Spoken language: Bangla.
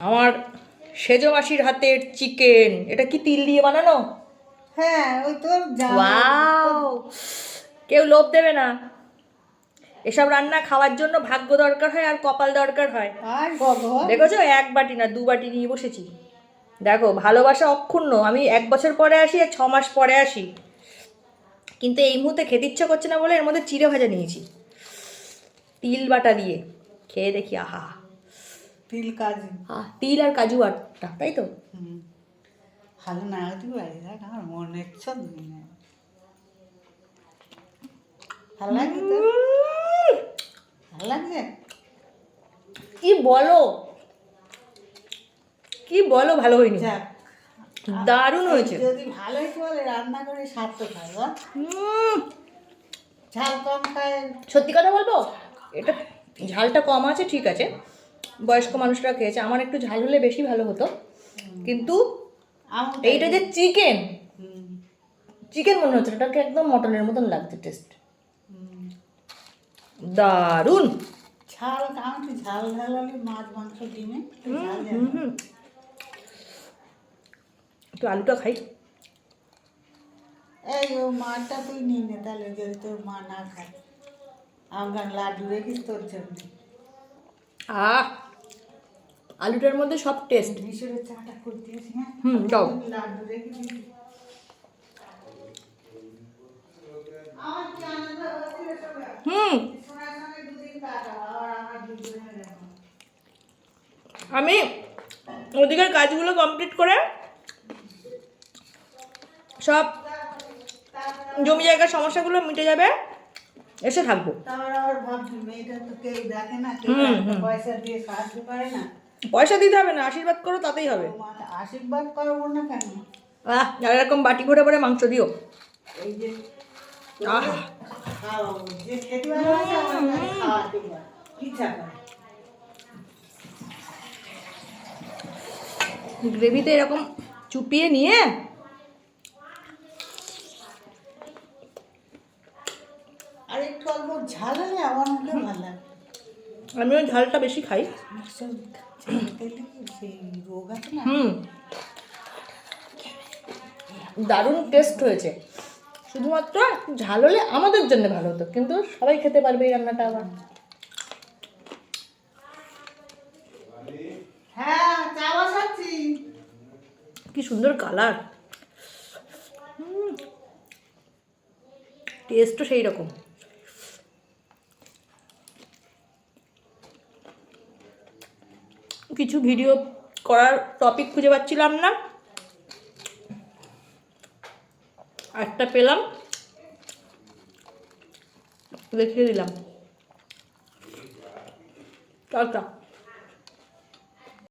আমার সেজো মাসির হাতের চিকেন। এটা কি তিল দিয়ে বানানো? হ্যাঁ ওই যা ওয়াও! কেউ লোভ দেবে না। এসব রান্না খাওয়ার জন্য ভাগ্য দরকার হয় আর কপাল দরকার হয়। দেখেছ? এক বাটি না দু বাটি নিয়ে বসেছি। দেখো ভালোবাসা অক্ষুণ্ণ। আমি এক বছর পরে আসি আর ছ মাস পরে আসি। কিন্তু এই মুহূর্তে খেতে ইচ্ছা করছে না বলে এর মধ্যে চিড়ে ভাজা নিয়েছি। তিল বাটা দিয়ে। খেয়ে দেখি আহা! তিল কাজু। আহ তিল আর কাজু আটটা তাই তো? হুম। ভালো না হতে পারি দেখ আমার মনে ইচ্ছা নেই না। ভালো লাগে তো? ভালো লাগছে? কি বলো? কি বলো ভালো হয়নি। দারুণ হয়েছে। যদি ভালো হয়েছে বলে রান্না করে স্বাদ তো খাই ঝাল কম খায়। সত্যি কথা বলব? এটা ঝালটা কম আছে ঠিক আছে। বয়স্ক মানুষরা খেয়েছে আমার একটু ঝাল হলে বেশি ভালো হতো। কিন্তু এইটা যে চিকেন চিকেন মনে হচ্ছে এটাকে একদম মটনের মতন লাগছে টেস্ট। দারুণ! ঝাল একটু ঝাল ঝাল হলে মাছ মাংস ডিমে। একটু আলুটা খাই। এই ও মাটা তুই নিয়ে নে তাহলে যদি তোর মা না খায়। আমার লাড্ডু রেখিস তোর জন্য। আহ! আলুটার মধ্যে সব টেস্ট হুম দাও। হুম। আমি ওদিকের কাজগুলো কমপ্লিট করে সব জমি জায়গার সমস্যাগুলো মিটে যাবে এসে থাকব। আবার ভাবছি মেয়েটা তো কেউ দেখে না কেউ। পয়সা দিয়ে সাহায্য করে না। পয়সা দিতে হবে না আশীর্বাদ করো তাতেই হবে। আশীর্বাদ করব না কেন? আহ এরকম বাটি ভরে ভরে মাংস দিও। এই যে পারে গ্রেভিতে এরকম চুপিয়ে নিয়ে আর একটু অল্প ঝাল হলে আমার মুখে ভালো লাগে। আমিও ঝালটা বেশি খাই। হুম। দারুণ টেস্ট হয়েছে। শুধুমাত্র ঝাল হলে আমাদের জন্য ভালো হতো কিন্তু সবাই খেতে পারবে এই রান্নাটা আবার। হ্যাঁ কি সুন্দর কালার টেস্টও সেই রকম। কিছু ভিডিও করার টপিক খুঁজে পাচ্ছিলাম না। একটা পেলাম। দেখিয়ে দিলাম। টাটা